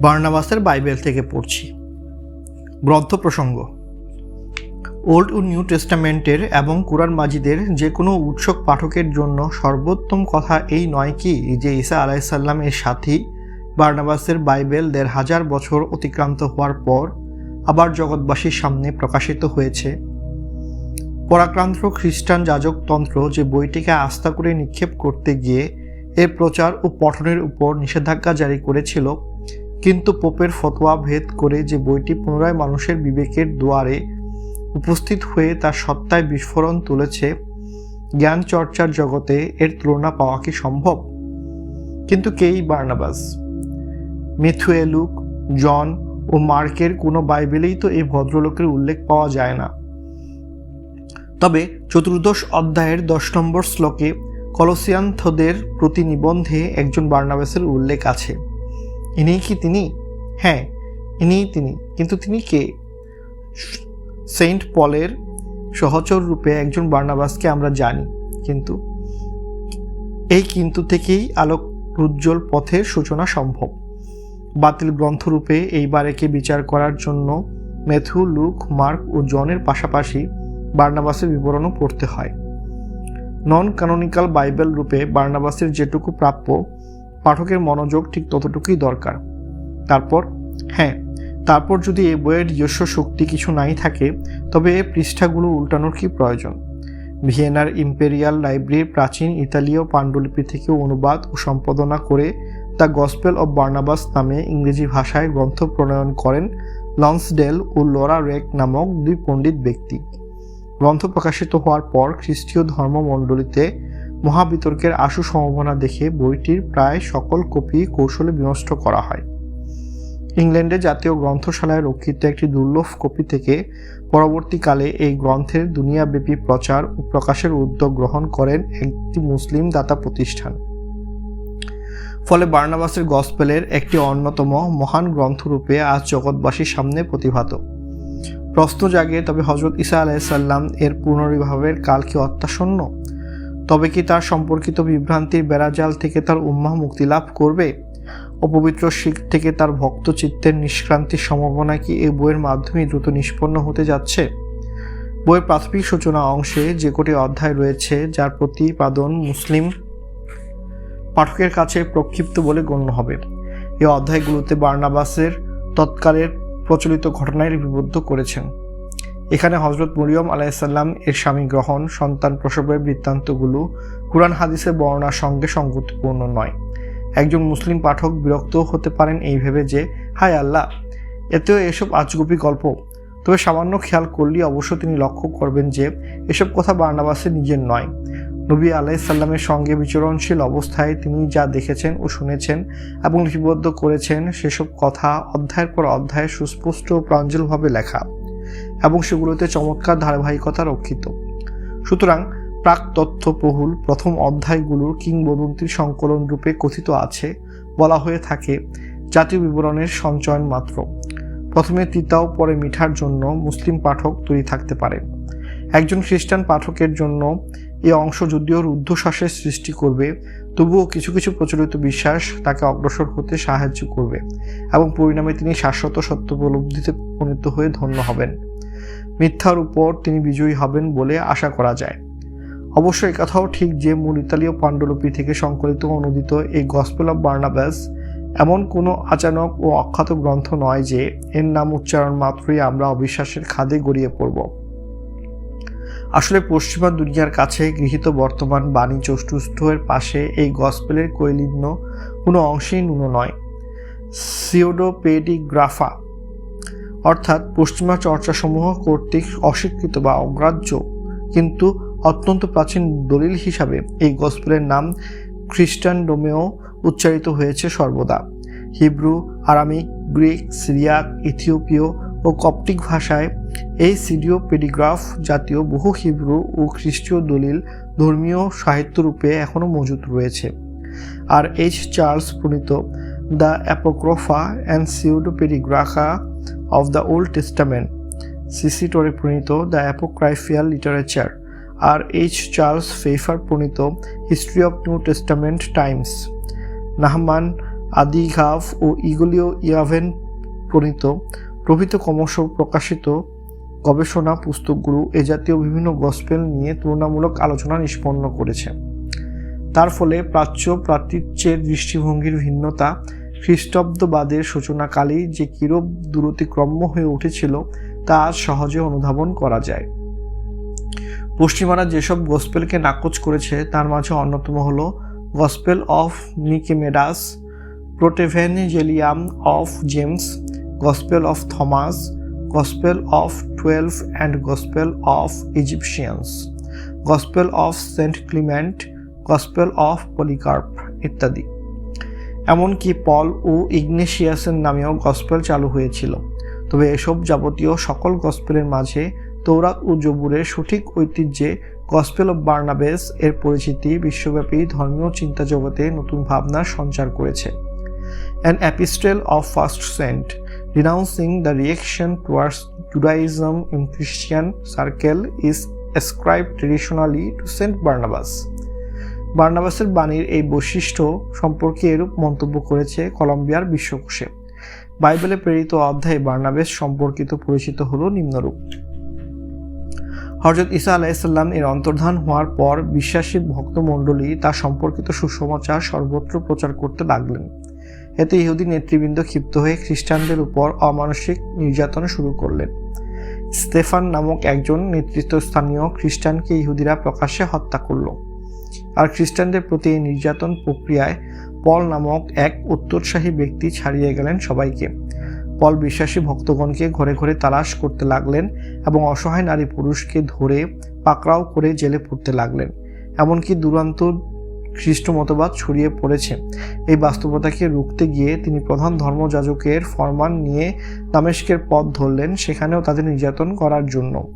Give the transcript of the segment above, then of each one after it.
বার্নাবাসের Bible থেকে পড়ছি। গ্রন্থ প্রসঙ্গ। ওল্ড ও নিউ টেস্টামেন্টের এবং কুরআন মাজিদের যে কোনো উৎসুক পাঠকের জন্য সর্বোত্তম কথা এই নয় কি যে ঈসা আলাইসাল্লাম এর সাথী বার্নাবাসের বাইবেল দেড় হাজার বছর অতিক্রান্ত হওয়ার পর আবার জগৎবাসীর সামনে প্রকাশিত হয়েছে। পরাক্রান্ত খ্রিস্টান যাজকতন্ত্র যে বইটিকে আস্থা করে নিক্ষেপ করতে গিয়ে এর প্রচার ও পঠনের উপর নিষেধাজ্ঞা জারি করেছিল কিন্তু পোপের ফতোয়া ভেদ করে যে বইটি পুনরায় মানুষের বিবেকের দুয়ারে উপস্থিত হয়ে তার সত্তায় বিস্ফোরণ তুলেছে, জ্ঞান চর্চার জগতে এর তুলনা পাওয়া কি সম্ভব? কিন্তু কেই বার্নাবাস? মেথুয়েলুক জন ও মার্কের কোনো বাইবেলেই তো এই ভদ্রলোকের উল্লেখ পাওয়া যায় না। তবে চতুর্দশ অধ্যায়ের দশ নম্বর শ্লোকে কলসিয়ান্থদের প্রতি নিবন্ধে একজন বার্নাবাসের উল্লেখ আছে। ইনিই কি তিনি? হ্যাঁ ইনিই তিনি। কিন্তু তিনি কে? সেন্ট পলের সহচর রূপে একজন বার্নাবাসকে আমরা জানি, কিন্তু এই কিন্তু থেকেই আলোক উজ্জ্বল পথের সূচনা সম্ভব। বাতিল গ্রন্থরূপে এইবারেকে বিচার করার জন্য ম্যাথু, লুক, মার্ক ও জনের পাশাপাশি বার্নাবাসের বিবরণও পড়তে হয়। নন কানোনিক্যাল বাইবেল রূপে বার্নাবাসের যেটুকু প্রাপ্য পাঠকের মনোযোগ ঠিক ততটুকুই দরকার। তারপর হ্যাঁ তারপর যদি এ বইয়ের নিজস্ব শক্তি কিছু নাই থাকে, তবে এ পৃষ্ঠাগুলো উল্টানোর কি প্রয়োজন? ভিয়েনার ইম্পেরিয়াল লাইব্রেরির প্রাচীন ইতালীয় পাণ্ডুলিপি থেকে অনুবাদ ও সম্পাদনা করে দ্য গসপেল অব বার্নাবাস নামে ইংরেজি ভাষায় গ্রন্থ প্রণয়ন করেন লন্সডেল ও লরা রেক নামক দুই পণ্ডিত ব্যক্তি। গ্রন্থ প্রকাশিত হওয়ার পর খ্রিস্টীয় ধর্মমণ্ডলীতে মহাবিতর্কের আশু সম্ভাবনা দেখে বইটির প্রায় সকল কপি কৌশলে বিনষ্ট করা হয়। ইংল্যান্ডে জাতীয় গ্রন্থশালায় রক্ষিত একটি দুর্লভ কপি থেকে পরবর্তীকালে এই গ্রন্থের দুনিয়াব্যাপী প্রচার ও প্রকাশের উদ্যোগ গ্রহণ করেন একটি মুসলিম দাতা প্রতিষ্ঠান। ফলে বার্নাবাসের গসপেলের একটি অন্যতম মহান গ্রন্থরূপে আজ জগৎবাসীর সামনে প্রতিভাত। প্রশ্ন জাগে, তবে হজরত ইসা আলাইসাল্লাম এর পুনর্বিভাবের কাল কি অত্যাসন্ন? তবে কি তার সম্পর্কিত বিভ্রান্তির বেড়াজাল থেকে তার উম্মাহ মুক্তি লাভ করবে? অপবিত্র শিখ থেকে তার ভক্ত চিত্তের নিষ্ক্রান্তির সম্ভাবনা কি এই বইয়ের মাধ্যমে দ্রুত নিষ্পন্ন হতে যাচ্ছে? বইয়ের প্রাথমিক সূচনা অংশে যে কটি অধ্যায় রয়েছে, যার প্রতিপাদন মুসলিম পাঠকের কাছে প্রক্ষিপ্ত বলে গণ্য হবে। এই অধ্যায়গুলোতে বার্নাবাসের তৎকালের প্রচলিত ঘটনায় লিপিবদ্ধ করেছেন। এখানে হজরত মরিয়ম আলাইসাল্লাম এর স্বামী গ্রহণ, সন্তান প্রসবের বৃত্তান্তগুলো কুরআন হাদিসের বর্ণনার সঙ্গে সঙ্গতিপূর্ণ নয়। একজন মুসলিম পাঠক বিরক্ত হতে পারেন এই ভেবে যে, হায় আল্লাহ, এতেও এসব আজগুবি গল্প। তবে সামান্য খেয়াল করলেই অবশ্য তিনি লক্ষ্য করবেন যে, এসব কথা বার্নাবাসের নিজের নয়। নবী আলাইসাল্লামের সঙ্গে বিচরণশীল অবস্থায় তিনি যা দেখেছেন ও শুনেছেন এবং লিপিবদ্ধ করেছেন, সেসব কথা অধ্যায়ের পর অধ্যায়ে সুস্পষ্ট ও প্রাঞ্জলভাবে লেখা। এবং সেগুলোতে চমৎকার ধারাবাহিকতা রক্ষিত। সুতরাং প্রাক তথ্য বহুল প্রথম অধ্যায়গুলোর কিংবদন্তির সংকলন রূপে কথিত আছে, বলা হয়ে থাকে, জাতীয় বিবরণের সঞ্চয়ন মাত্র। প্রথমে তিতাও, পরে মিঠার জন্য মুসলিম পাঠক তৈরি থাকতে পারে। একজন খ্রিস্টান পাঠকের জন্য এই অংশ যদিও রুদ্ধশ্বাসের সৃষ্টি করবে, তবুও কিছু কিছু প্রচলিত বিশ্বাস তাকে অগ্রসর হতে সাহায্য করবে এবং পরিণামে তিনি শাশ্বত সত্য উপলব্ধিতে উপনীত হয়ে ধন্য হবেন। মিথ্যার উপর তিনি বিজয়ী হবেন বলে আশা করা যায়। অবশ্য একথাও ঠিক যে মূল ইতালীয় পাণ্ডুলিপি থেকে সংকলিত অনুদিত এই গসপেল অব বার্নাবাস এমন কোনো আচানক ও অখ্যাত গ্রন্থ নয় যে এর নাম উচ্চারণ মাত্রই আমরা অবিশ্বাসের খাদে গড়িয়ে পড়ব। আসলে পশ্চিমা দুনিয়ার কাছে গৃহীত বর্তমান বাণী চষ্টুষ্ঠের পাশে এই গসপেলের কৈলিন্য কোনো অংশেই ন্যূন নয়। সিওডোপেডিগ্রাফা অর্থাৎ পশ্চিমা চর্চাসমূহ কর্তৃক অস্বীকৃত বা অগ্রাহ্য, কিন্তু অত্যন্ত প্রাচীন দলিল হিসাবে এই গসপেলের নাম খ্রিস্টান ডোমেও উচ্চারিত হয়েছে সর্বদা। হিব্রু, আরামিক, গ্রিক, সিরিয়াক, ইথিওপীয় ও কপটিক ভাষায় এই সিডিও পেডিগ্রাফ জাতীয় বহু হিব্রু ও খ্রিস্টীয় দলিল ধর্মীয় সাহিত্যরূপে এখনও মজুদ রয়েছে। আর এইচ চার্লস প্রণীত the Apocrypha and Pseudepigrapha of the Old Testament. সিসিটোরে প্রণীত the apocryphal literature. R H Charles Pfeiffer প্রণীত history of New Testament times. নাহমান আদি ঘাফ ও ইগোলিও ইয়াভেন প্রণীত প্রভৃত ক্রমশ প্রকাশিত গবেষণা পুস্তকগুলো এ জাতীয় বিভিন্ন গসপেল নিয়ে তুলনামূলক আলোচনা নিষ্পন্ন করেছে। তার ফলে প্রাচ্য প্রাতীচ্যের দৃষ্টিভঙ্গির ভিন্নতা খ্রিস্টাব্দবাদের সূচনাকালেই যে কিরূপ দূরতিক্রম্য হয়ে উঠেছিল, তা সহজে অনুধাবন করা যায়। পশ্চিমারা যেসব গসপেলকে নাকচ করেছে, তার মাঝে অন্যতম হল Gospel of Nicodemus Protevangelium of James, Gospel of Thomas, Gospel of twelve, and Gospel of Egyptians, Gospel of Saint Clement, Gospel of Polycarp ইত্যাদি। এমনকি পল ও ইগনেশিয়াসের নামেও গসপেল চালু হয়েছিল তবে এসব যাবতীয় সকল গসপেলের মাঝে তৌরাত ও জবুরের সঠিক ঐতিহ্যে গসপেল অব বার্নাবেস এর পরিচিতি বিশ্বব্যাপী ধর্মীয় চিন্তা জগতে নতুন ভাবনার সঞ্চার করেছে an epistle of first saint renouncing the reaction towards Judaism in Christian circle is ascribed traditionally to Saint Barnabas. বার্নাবাসের বাণীর এই বৈশিষ্ট্য সম্পর্কে এরূপ মন্তব্য করেছে কলম্বিয়ার বিশ্বকোষে। বাইবেলে প্রেরিত অধ্যায়ে বার্নাবেস সম্পর্কিত পরিচিত হল নিম্নরূপ। হজরত ইসা আলাইসাল্লাম এর অন্তর্ধান হওয়ার পর বিশ্বাসী ভক্তমণ্ডলী তা সম্পর্কিত সুসমাচার সর্বত্র প্রচার করতে লাগলেন। এতে ইহুদি নেতৃবৃন্দ ক্ষিপ্ত হয়ে খ্রিস্টানদের উপর অমানসিক নির্যাতন শুরু করলেন। স্তেফান নামক একজন নেতৃত্বস্থানীয় খ্রিস্টানকে ইহুদিরা প্রকাশ্যে হত্যা করল। আর খ্রিস্টানদের প্রতি এই নির্যাতন প্রক্রিয়ায় পল নামক এক উত্তরসাহী ব্যক্তি ছাড়িয়ে গেলেন সবাইকে। পল বিশ্বাসী ভক্তগণকে ঘরে ঘরে তালাশ করতে লাগলেন এবং অসহায় নারী পুরুষকে ধরে পাকড়াও করে জেলে পুড়তে লাগলেন। এমনকি দুরান্ত খ্রিস্ট মতবাদ ছড়িয়ে পড়েছে। এই বাস্তবতাকে রুখতে গিয়ে তিনি প্রধান ধর্মযাজকের ফরমান নিয়ে দামেস্কের পথ ধরলেন, সেখানেও তাদের নির্যাতন করার জন্য।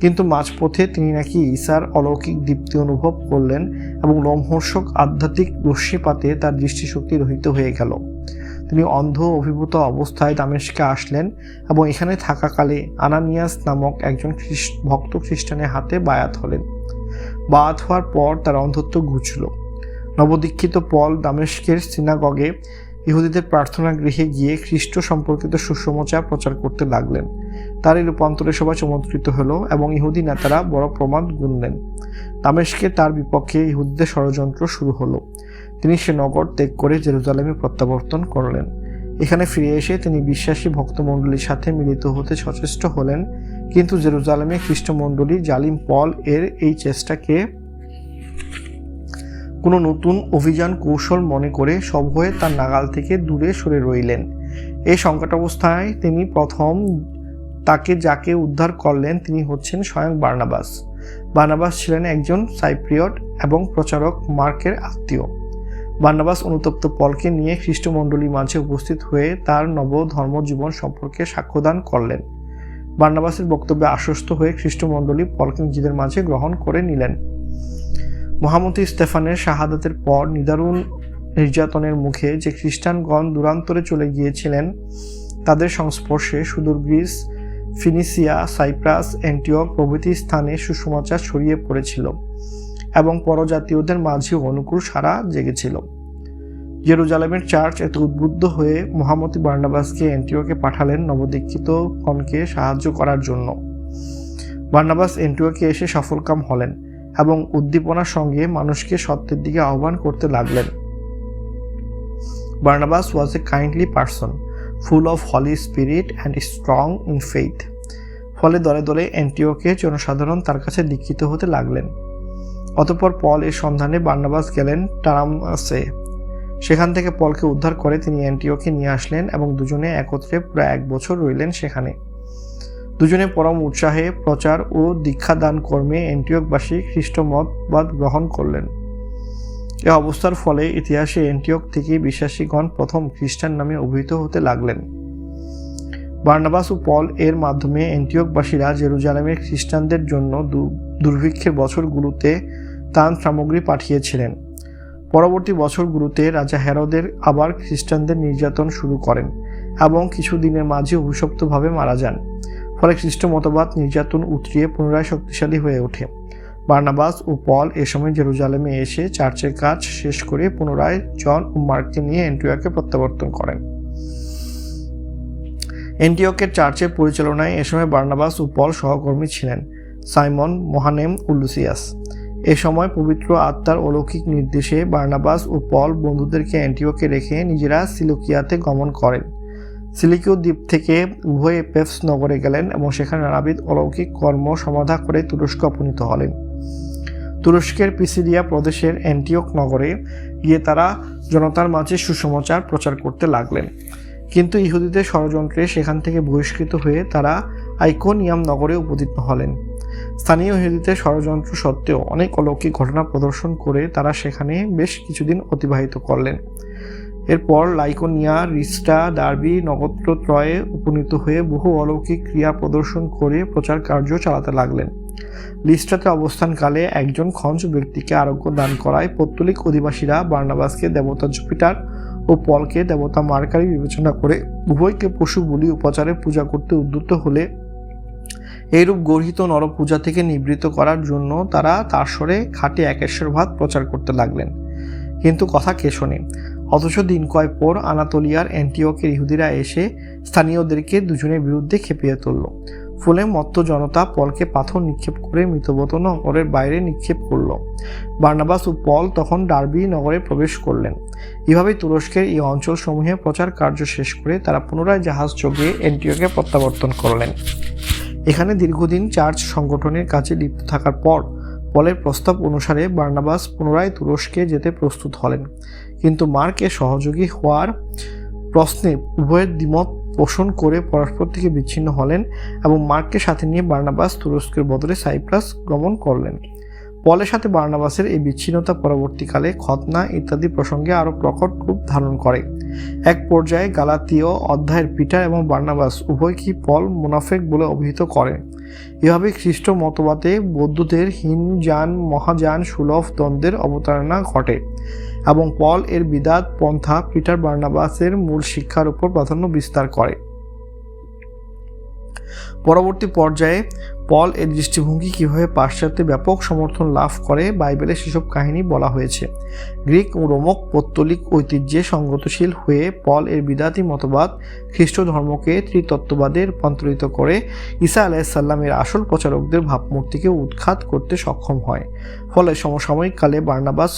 কিন্তু মাঝপথে তিনি নাকি ঈশার অলৌকিক দীপ্তি অনুভব করলেন এবং লোমহর্ষক আধ্যাত্মিক রশ্মিপাতে তার দৃষ্টিশক্তি রহিত হয়ে গেল। তিনি অন্ধ অভিভূত অবস্থায় দামেশকে আসলেন এবং এখানে থাকাকালে আনানিয়াস নামক একজন ভক্ত খ্রিস্টানের হাতে বায়াত হলেন। বায়াত হওয়ার পর তার অন্ধত্ব ঘুচল। নবদীক্ষিত পল দামেস্কের সিনাগগে ইহুদিদের প্রার্থনা গৃহে গিয়ে খ্রিস্ট সম্পর্কিত সুসমাচার প্রচার করতে লাগলেন। তার এই রূপান্তরে সবাই চমৎকৃত হল এবং ইহুদি নেতারা বড় প্রমাণ গুনলেন। দামেশকে তার বিপক্ষে ইহুদিদের ষড়যন্ত্র শুরু হলো। তিনি সে নগর ত্যাগ করে জেরুজালেমে প্রত্যাবর্তন করলেন। এখানে ফিরে এসে তিনি বিশ্বাসী ভক্তমণ্ডলীর সাথে মিলিত হতে সচেষ্ট হলেন, কিন্তু জেরুজালেমে খ্রিস্টমণ্ডলী জালিম পল এর এই চেষ্টাকে কোনো নতুন অভিযান কৌশল মনে করে সব হয়ে তার নাগাল থেকে দূরে সরে রইলেন। এই সংকটাবস্থায় তিনি প্রথম তাকে যাকে উদ্ধার করলেন তিনি হচ্ছেন স্বয়ং বার্নাবাস। বার্নাবাস ছিলেন একজন সাইপ্রিয়ট এবং প্রচারক মার্কের আত্মীয়। বার্নাবাস অনুতপ্ত পলকে নিয়ে খ্রিস্টমণ্ডলীর মাঝে উপস্থিত হয়ে তার নব ধর্মজীবন সম্পর্কে সাক্ষ্যদান করলেন। বার্নাবাসের বক্তব্যে আশ্বস্ত হয়ে খ্রিস্টমণ্ডলী পলকে নিজেদের মাঝে গ্রহণ করে নিলেন। মহামতি স্তেফানের শাহাদাতের পর নিদারুণ নির্যাতনের মুখে যে খ্রিস্টানগণ দূরান্তরে চলে গিয়েছিলেন, তাদের সংস্পর্শে সুদূর গ্রিস ফিনিসিয়া, সাইপ্রাস, অ্যান্টিওক প্রভৃতি স্থানে সুসমাচার ছড়িয়ে পড়েছিল এবং পরজাতীয়দের মাঝেও অনুকূল সারা জেগেছিল। জেরুজালেমের চার্চ এত উদ্বুদ্ধ হয়ে মহামতি বার্নাবাসকে অ্যান্টিওকে পাঠালেন নবদীক্ষিত গণকে সাহায্য করার জন্য। বার্নাবাস অ্যান্টিওকে এসে সফলকাম হলেন এবং উদ্দীপনার সঙ্গে মানুষকে সত্যের দিকে আহ্বান করতে লাগলেন। Barnabas was a kindly person full of Holy Spirit and strong in faith ফলে দলে দলে অ্যান্টিওকে জনসাধারণ তার কাছে দীক্ষিত হতে লাগলেন। অতপর পল এর সন্ধানে বার্নাবাস গেলেন টারামাসে। সেখান থেকে পলকে উদ্ধার করে তিনি অ্যান্টিওকে নিয়ে আসলেন এবং দুজনে একত্রে প্রায় এক বছর রইলেন সেখানে। দুজনে পরম উৎসাহে প্রচার ও দীক্ষাদান কর্মে অ্যান্টিওকবাসী খ্রিস্ট মতবাদ গ্রহণ করলেন। এ অবস্থার ফলে ইতিহাসে অ্যান্টিওক থেকে বিশ্বাসীগণ প্রথম খ্রিস্টান নামে অভিহিত হতে লাগলেন। বার্নাবাস ও পল এর মাধ্যমে অ্যান্টিওকবাসীরা জেরুজালেমের খ্রিস্টানদের জন্য দুর্ভিক্ষের বছরগুলোতে তান সামগ্রী পাঠিয়েছিলেন। পরবর্তী বছরগুলোতে রাজা হেরদের আবার খ্রিস্টানদের নির্যাতন শুরু করেন এবং কিছু দিনের মাঝে অভিশপ্তভাবে মারা যান। ফলে খ্রিস্ট মতবাদ নির্যাতন উতরিয়ে পুনরায় শক্তিশালী হয়ে ওঠে। বার্নাবাস ও পল এ সময় জেরুজালেমে এসে চার্চের কাজ শেষ করে পুনরায় জন ও মার্ককে নিয়ে এন্টিওকে প্রত্যাবর্তন করেন। এন্টিওকের চার্চের পরিচালনায় এ সময় বার্নাবাস ও পল সহকর্মী ছিলেন, সাইমন, মহানেম ও লুসিয়াস। এ সময় পবিত্র আত্মার অলৌকিক নির্দেশে বার্নাবাস ও পল বন্ধুদেরকে অ্যান্টিওকে রেখে নিজেরা সিলুকিয়াতে গমন করেন। সিলিকিও দ্বীপ থেকে উভয়ে পেপস নগরে গেলেন এবং সেখানে নানাবিধ অলৌকিক কর্ম সমাধা করে তুরস্ক উপনীত হলেন। তুরস্কের পিসিডিয়া প্রদেশের অ্যান্টিওক নগরে গিয়ে তারা জনতার মাঝে সুসমাচার প্রচার করতে লাগলেন। কিন্তু ইহুদিদের ষড়যন্ত্রে সেখান থেকে বহিষ্কৃত হয়ে তারা আইকোনিয়াম নগরে উপনীত হলেন। স্থানীয় ইহুদিদের ষড়যন্ত্র সত্ত্বেও অনেক অলৌকিক ঘটনা প্রদর্শন করে তারা সেখানে বেশ কিছুদিন অতিবাহিত করলেন। এরপর লাইকোনিয়া, রিস্টা, ডার্বি নগত্রত্রয়ে উপনীত হয়ে বহু অলৌকিক ক্রিয়া প্রদর্শন করে প্রচার কার্য চালাতে লাগলেন। লিস্টাতে অবস্থানকালে একজন খঞ্জ ব্যক্তিকে আরোগ্য দান করায় পত্তলিক অধিবাসীরা বার্নাবাসকে দেবতা জুপিটার ও পলকে দেবতা মার্কারি বিবেচনা করে উভয়কে পশু বলি উপাচারে পূজা করতে উদ্যুত হলে এইরূপ গর্হিত নরপূজা থেকে নিবৃত্ত করার জন্য তারা তার স্বরে খাটে একেশ্বর ভাত প্রচার করতে লাগলেন। কিন্তু কথা কে শোনে? অথচ দিন কয় পর আনাতোলিয়ার অ্যান্টিওকের ইহুদিরা এসে স্থানীয়দেরকে দুজনের বিরুদ্ধে খেপিয়ে তুলল। ফলে মত্ত জনতা পলকে পাথর নিক্ষেপ করে মৃতবত নগরের বাইরে নিক্ষেপ করল। বার্নাবাস ও পল তখন ডার্বি নগরে প্রবেশ করলেন। এভাবে তুরস্কের এই অঞ্চলসমূহে প্রচার কার্য শেষ করে তারা পুনরায় জাহাজ যোগে অ্যান্টিওকে প্রত্যাবর্তন করলেন। এখানে দীর্ঘদিন চার্চ সংগঠনের কাছে লিপ্ত থাকার পর, পলের প্রস্তাব অনুসারে বার্নাবাস পুনরায় তুরস্কে যেতে প্রস্তুত হলেন। কিন্তু মার্কে সহযোগী হওয়ার প্রশ্নে উভয়ের দ্বিমত পোষণ করে পরস্পর থেকে বিচ্ছিন্ন হলেন এবং মার্ককে সাথে নিয়ে বার্নাবাস তুরস্কের বদলে সাইপ্রাস গমন করলেন। পলের সাথে বার্নাবাসের এই বিচ্ছিন্নতা পরবর্তীকালে খতনা ইত্যাদি প্রসঙ্গে আরও প্রকট রূপ ধারণ করে। এক পর্যায়ে গালাতীয় অধ্যায়ের পিটার এবং বার্নাবাস উভয়কেই পল মুনাফেক বলে অভিহিত করেন? এভাবে খ্রিস্ট মতবাদে বৌদ্ধদের হিন যান মহাযান, সুলভ দ্বন্দ্বের অবতারণা ঘটে। এবং পল এর বিদাত পন্থা পিটার বার্নাবাসের মূল শিক্ষার উপর প্রাধান্য বিস্তার করে। পরবর্তী পর্যায়ে পল এর দৃষ্টিভঙ্গি কীভাবে পাশ্চাত্যে ব্যাপক সমর্থন লাভ করে বাইবেলে সেসব কাহিনী বলা হয়েছে। গ্রিক ও রোমক পত্তলিক ঐতিহ্যে সঙ্গতশীল হয়ে পল এর বিদাতি মতবাদ খ্রিস্ট ধর্মকে ত্রিতত্ত্ববাদে রূপান্তরিত করে ঈসা আলাইসাল্লামের আসল প্রচারকদের ভাবমূর্তিকে উৎখাত করতে সক্ষম হয়। ফলে সমসাময়িক কালে বার্নাবাস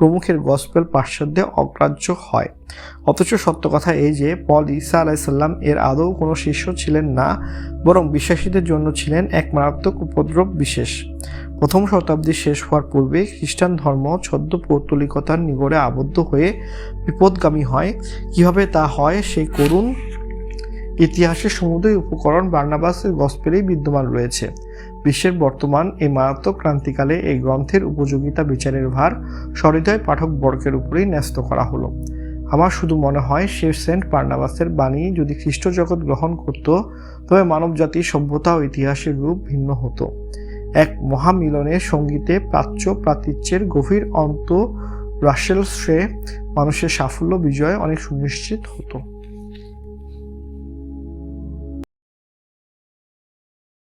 প্রমুখের গসপেল পাশ্চাত্যে অগ্রাহ্য হয়। অথচ সত্য কথা এই যে, পল ঈসা আলাইসাল্লাম এর আদৌ কোনো শিষ্য ছিলেন না, বরং বিশ্বাসীদের জন্য ছিলেন এক মারাত্মক উপদ্রব বিশেষ। প্রথম শতাব্দী শেষ হওয়ার পূর্বে খ্রিস্টান ধর্ম ছদ্ম পৌত্তলিকতার নিগড়ে আবদ্ধ হয়ে বিপদগামী হয়। কীভাবে তা হয়, সেই করুণ ইতিহাসের সমুদয় উপকরণ বার্নাবাসের গসপেলেই বিদ্যমান রয়েছে। বিশ্বের বর্তমান এই মারাত্মক ক্রান্তিকালে এই গ্রন্থের উপযোগিতা বিচারের ভার সহৃদয় পাঠক বর্গের উপরেই ন্যস্ত করা হলো। আমার শুধু মনে হয় সে সেন্ট পার্নাবাসের বাণী যদি খ্রিস্ট জগৎ গ্রহণ করত, তবে মানবজাতির সভ্যতা ও ইতিহাসের রূপ ভিন্ন হতো। এক মহামিলনের সঙ্গীতে প্রাচ্য প্রাতীচ্যের গভীর অন্ত রাসেল শ্রে মানুষের সাফল্য বিজয় অনেক সুনিশ্চিত হতো।